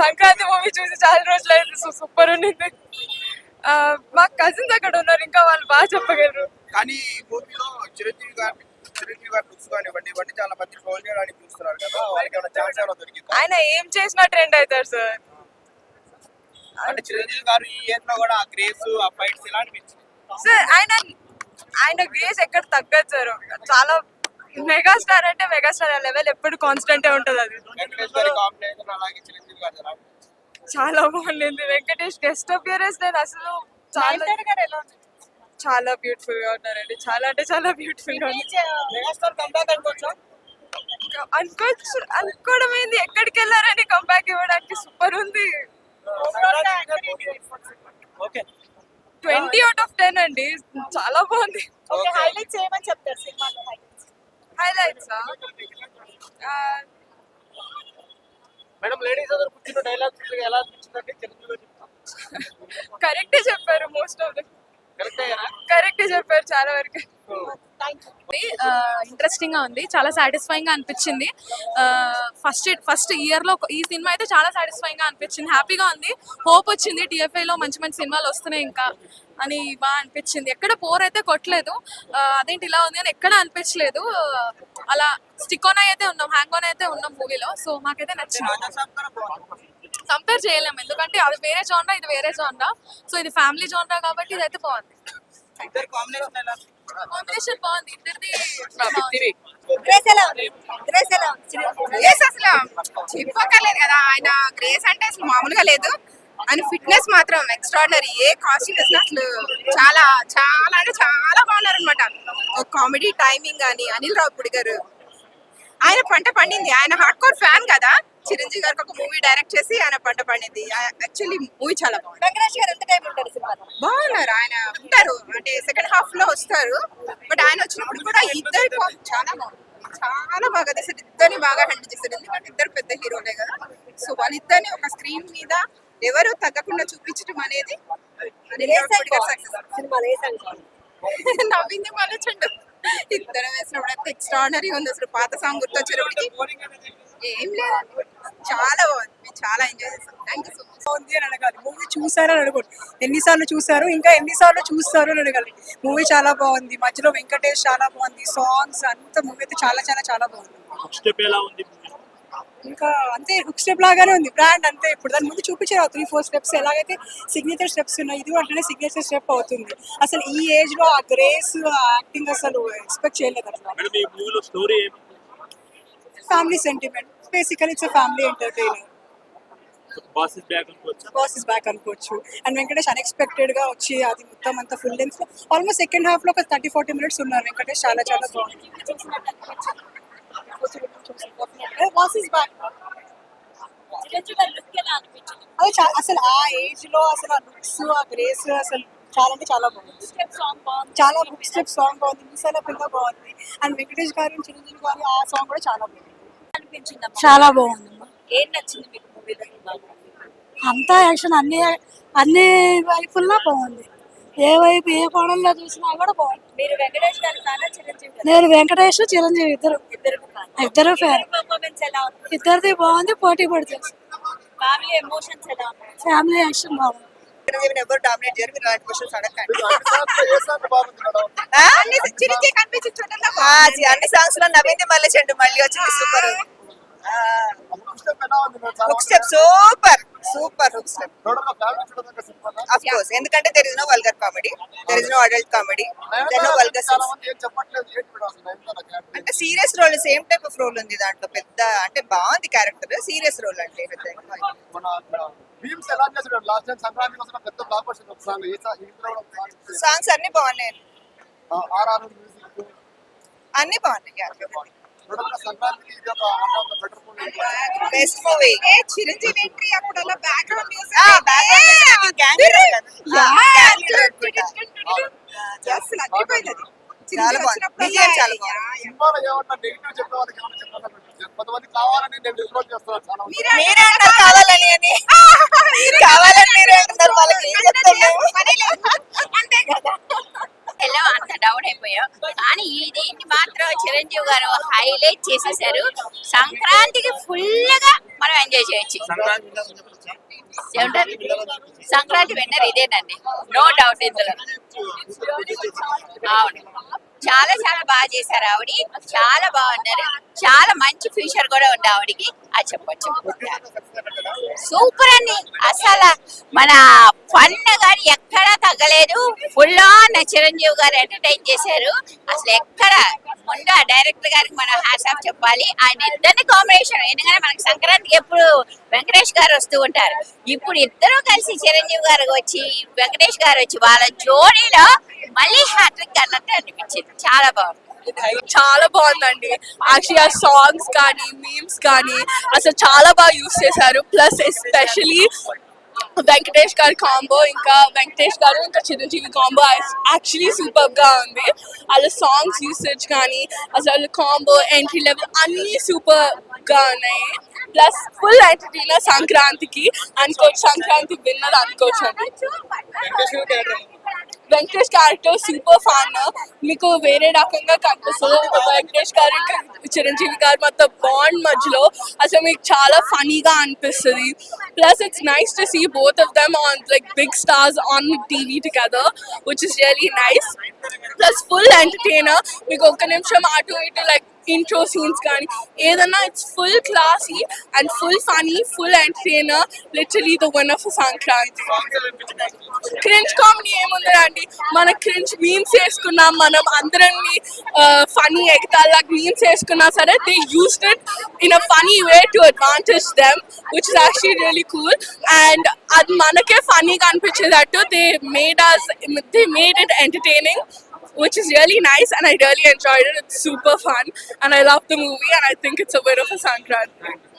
Sankranti movie చూసి చాలా రోజులు అయింది. సో సూపర్ ఉండింది మా కజిన్స్ అక్కడ ఉన్నారు. ఇంకా వాళ్ళు బాగా చెప్పగలరు. కానీ ఈ మూవీలో చిరంజీవి గారిని చిరంజీవి గారి లుక్స్ కానివ్వండి ఇవన్నీ చాలా మంది ట్రోల్ చేయడానికి చూస్తున్నారు కదా. వాళ్ళకి ఏమైనా ఛాన్స్ ఏమైనా దొరికిందా? ఆయన ఏం చేసినా ట్రెండ్ అవుతారు సార్ అంటే చిరంజీవి గారు ఈ ఏజ్లో కూడా ఆ గ్రేస్ ఆ ఫైట్స్ ఇలా అనిపించింది సార్ ఆయన ఆయన గ్రేస్ ఎక్కడ తగ్గదు సార్ చాలా మెగాస్టార్ అంటే మెగాస్టార్ లెవెల్ ఎప్పుడు కాన్స్టెంట్ ఉంటుంది అది? చాలా బాగుండింది. వెంకటేష్ గెస్ట్ అపియరెన్స్ నేను అసలు చాలా చాలా బ్యూటిఫుల్గా ఉన్నారండి. చాలా అంటే చాలా బ్యూటిఫుల్గా అనుకోవచ్చా? అనుకోవడం ఏంది ఎక్కడికి వెళ్ళారని కంబ్యాక్ ఇవ్వడానికి సూపర్ ఉంది. Okay. Twenty out of ten అండి. చాలా బాగుంది ఓకే హైలైట్స్ ఏమని చెప్తారు సినిమాలో highlights? హైలైట్స్ మేడం లేడీస్ అందరూ కూర్చున్న డైలాగ్స్ ఎలా అనిపించిందంటే చిరంజీవి కరెక్టే చెప్పారు మోస్ట్ ఆఫ్ ద కరెక్టే కరెక్టే చెప్పారు చాలా వరకు. ఇంట్రెస్టింగ్గా ఉంది. చాలా సాటిస్ఫైయింగ్గా అనిపించింది. ఫస్ట్ ఫస్ట్ ఇయర్లో ఈ సినిమా అయితే చాలా సాటిస్ఫైయింగ్గా అనిపించింది. హ్యాపీగా ఉంది. హోప్ వచ్చింది. TFI లో మంచి మంచి సినిమాలు వస్తున్నాయి ఇంకా అని బాగా అనిపించింది. ఎక్కడ పోర్ అయితే కొట్టలేదు. అదేంటి ఇలా ఉంది అని ఎక్కడ అనిపించలేదు. అలా స్టిక్ ఆన్ అయితే ఉన్నాం. హ్యాంగ్ ఆన్ అయితే ఉన్నాం మూవీలో సో మాకైతే నచ్చింది. కంపేర్ చేయలేము. ఎందుకంటే అది వేరే జోన్రా ఇది వేరే జోన్రా సో ఇది ఫ్యామిలీ జోన్రా కాబట్టి ఇదైతే బాగుంది. కాంబినేషన్ బాగుంది ఇద్దరిది. Grace ఎలా ఉంది? Grace ఎలా ఉంది? గ్రేస్ అసలు చెప్పక్కర్లేదు కదా ఆయన గ్రేస్ అంటే అసలు మామూలుగా లేదు. ఆయన ఫిట్నెస్ మాత్రం ఎక్స్ట్రాడినరీ ఏ కాస్ట్యూమ్ వేసినా అసలు చాలా చాలా అంటే చాలా బాగున్నారు అనమాట కామెడీ టైమింగ్ కానీ అనిల్ రావుపూడి గారు. ఆయన పంట పండింది. ఆయన హార్డ్ కోర్ ఫ్యాన్ కదా. చిరంజీవి గారికి ఒక మూవీ డైరెక్ట్ చేసి ఆయన పంట పండింది. యాక్చువల్లీ మూవీ చాలా బాగుంది. వెంకటేష్ గారు ఎంత టైం ఉంటారు సినిమాలో? బాగున్నారు. ఆయన ఉంటారు. అంటే సెకండ్ హాఫ్లో వస్తారు. బట్ ఆయన వచ్చినప్పుడు కూడా ఇద్దరు చాలా బాగుంది. చాలా బాగా చేశారు ఇద్దరిని బాగా హ్యాండిల్ చేశారు. ఎందుకంటే ఇద్దరు పెద్ద హీరోలే కదా. సో వాళ్ళిద్దరిని ఒక స్క్రీన్ మీద ఎవరు తగ్గకుండా చూపించడం అనేది? నవ్వింది మళ్ళొచ్చండు ఇద్దరు వేసినప్పుడు ఎక్స్ట్రాడనరీ ఉంది. అసలు పాత సాంగ్ గుర్తొచ్చేటప్పటికి. ఏం లేదు చాలా బాగుంది. మేము చాలా ఎంజాయ్ చేస్తాం థ్యాంక్ యూ సో మచ్ బాగుంది అని అడగాలి. మూవీ చూసారని అడగండి ఎన్నిసార్లు చూసారు ఇంకా ఎన్నిసార్లు చూస్తారు అని అడగాలి. మూవీ చాలా బాగుంది. మధ్యలో వెంకటేష్ చాలా బాగుంది. సాంగ్స్ అంత మూవీ అయితే చాలా చాలా చాలా బాగుంది. ఇంకా అంతే హుక్ స్టెప్ లాగానే ఉంది. బ్రాండ్ అంతే ఇప్పుడు. దాని ముందు చూపించారు త్రీ ఫోర్ స్టెప్స్ ఎలాగైతే సిగ్నేచర్ స్టెప్స్ ఉన్నాయి ఇది అట్లనే సిగ్నేచర్ స్టెప్ అవుతుంది. అసలు ఈ ఏజ్లో ఆ గ్రేస్ యాక్టింగ్ అసలు ఎక్స్పెక్ట్ చేయలేదు అట్లా మేడం ఈ మూవీలో స్టోరీ ఏమి family sentiment basically it's family entertainer boss is back అనుకోవచ్చు బాస్ ఇస్ బ్యాక్ అనుకోవచ్చు అండ్ వెంకటేష్ అన్ఎక్స్పెక్టెడ్గా వచ్చి అది మొత్తం అంతా ఫుల్ లెన్స్ ఆల్మోస్ట్ సెకండ్ హాఫ్లో ఒక థర్టీ ఫార్టీ మినిట్స్ ఉన్నారు వెంకటేష్ చాలా చాలా బాగుంది బాస్ ఇస్ బ్యాక్ చిరంజీవి గారి look ఎలా అనిపించింది? అది చా- అసలు ఆ ఏజ్లో అసలు ఆ లుక్స్ ఆ గ్రేస్ అసలు చాలా అంటే చాలా బాగుంది. Step song బాగుంది. చాలా బుక్ స్టెప్ సాంగ్ బాగుంది మిసాల పిల్ల బాగుంది. అండ్ వెంకటేష్ గారు చిరంజీవి గారు ఆ సాంగ్ కూడా చాలా బాగుంది. అనిపించిందమ్మా? చాలా బాగుందమ్మా. ఏం నచ్చింది మీకు మూవీలో అంతా యాక్షన్ అన్ని అన్ని వైపుల్లో బాగుంది. ఏ వైపు ఏ కోణంలో చూసినా కూడా బాగుంది. మీరు వెంకటేష్ గారి చిరంజీవి నేను వెంకటేష్ చిరంజీవి ఇద్దరు. ఇద్దరు ఫ్యాన్. ఇద్దరిది బాగుంది పోటీ పడుతుంది. ఫ్యామిలీ ఎమోషన్స్ ఎలా ఫ్యామిలీ యాక్షన్ బాగుంది. ఎవరు డామినేట్ చేయరు? మీరు అలాంటి క్వశ్చన్స్ అడగండి బాగుంది అన్ని బాగుంది. సాంగ్స్లో నవ్వింది మళ్ళీ చెండు మళ్ళీ వచ్చింది super. Hook step super super hook step of course ఎందుకంటే there is no vulgar comedy there is no adult comedy there no vulgar? అంటే serious role same type of role ఉంది దాంట్లో పెద్ద అంటే బాగుంది క్యారెక్టర్ సీరియస్ రోల్ అంటే పెద్ద songs అన్ని బాగున్నాయి. అన్ని బాగున్నాయి. బెస్ట్ మూవీ చిరంజీవి ఎంట్రీ అప్పుడు అలా బ్యాక్గ్రౌండ్ మ్యూజిక్ అసలు అదిరిపోయింది అది చాలా బాగుంది BGM చాలా బాగుంది సినిమాలో ఏమన్నా నెగిటివ్ చెప్పే వాళ్ళకి ఏమన్నా చెప్పాలి కొంతమంది కావాలని నేను డిస్కౌంట్ చేస్తున్నాను చాలా మంది. మీరే అంటారు కావాలని అని కావాలని మీరే అంటున్నారు వాళ్ళకి ఏం చెప్తాం మేము అంతే కదా ఎలా అంత డౌన్ అయిపోయాం కానీ దీన్ని మాత్రం చిరంజీవి గారు హైలైట్ చేసేసారు. సంక్రాంతికి ఫుల్గా మనం ఎంజాయ్ చేయొచ్చు. సంక్రాంతి ఏమంటారు? సంక్రాంతి విన్నర్ ఇదేనండి. నో డౌట్ ఇందులో. అవును. చాలా చాలా బాగా చేశారు ఆవిడ. చాలా బాగున్నారు. చాలా మంచి ఫ్యూచర్ కూడా ఉంది ఆవిడకి. అది చెప్పొచ్చు. సూపర్ అండి అసలు మన ఫన్ గారు ఎక్కడా తగ్గలేదు. ఫుల్ ఆన్ చిరంజీవి గారు ఎంటర్టైన్ చేశారు. అసలు ఎక్కడ ముందు ఆ డైరెక్టర్ గారికి మనం హ్యాట్స్ ఆఫ్ చెప్పాలి. ఆయన ఇద్దరిని కాంబినేషన్ ఎందుకంటే మనకి సంక్రాంతికి ఎప్పుడు వెంకటేష్ గారు వస్తూ ఉంటారు. ఇప్పుడు ఇద్దరు కలిసి చిరంజీవి గారు వచ్చి వెంకటేష్ గారు వచ్చి వాళ్ళ జోడీలో మళ్ళీ హ్యాట్రిక్ అన్నట్టు అనిపించింది. చాలా బాగుంది. చాలా బాగుందండి. యాక్చువల్లీ ఆ సాంగ్స్ కానీ మీమ్స్ కానీ అసలు చాలా బాగా యూస్ చేశారు. ప్లస్ ఎస్పెషలీ వెంకటేష్ గారి కాంబో ఇంకా వెంకటేష్ గారు ఇంకా చిరంజీవి కాంబో యాక్చువల్లీ సూపర్గా ఉంది. వాళ్ళ సాంగ్స్ యూసేజ్ కానీ అసలు కాంబో ఎంట్రీ లెవెల్ అన్ని సూపర్గా ఉన్నాయి. ప్లస్ ఫుల్ ఎంటర్టైనర్ సంక్రాంతికి అనుకోవచ్చు సంక్రాంతి విన్నది అనుకోవచ్చు అండి. వెంకటేష్ క్యారెక్టర్ సూపర్ ఫ్యాన్ మీకు వేరే రకంగా కనిపిస్తుంది. వెంకటేష్ గారు చిరంజీవి గారు మొత్తం బాండ్ మధ్యలో అసలు మీకు చాలా ఫనీగా అనిపిస్తుంది. Plus it's nice to see both of them on like big stars on TV together which is really nice plus full entertainer మీకు ఒక్క నిమిషం అటు ఇటు లైక్ ఇంట్రో సీన్స్ కానీ ఏదన్నా it's full classy and full funny full entertainer literally the one of Sankranti cringe comedy ఏముందండి మన cringe memes వేసుకున్నాం మనం అందరినీ ఫనీ ఎగతాల్లా మీమ్స్ వేసుకున్నా సరే they used it in a funny way to advantage them which is actually really cool and అది మనకే ఫనీగా అనిపించేటట్టు they made us they made it entertaining which is really nice and I really enjoyed it. It's super fun and I love the movie and I think it's a bit of a Sankrant.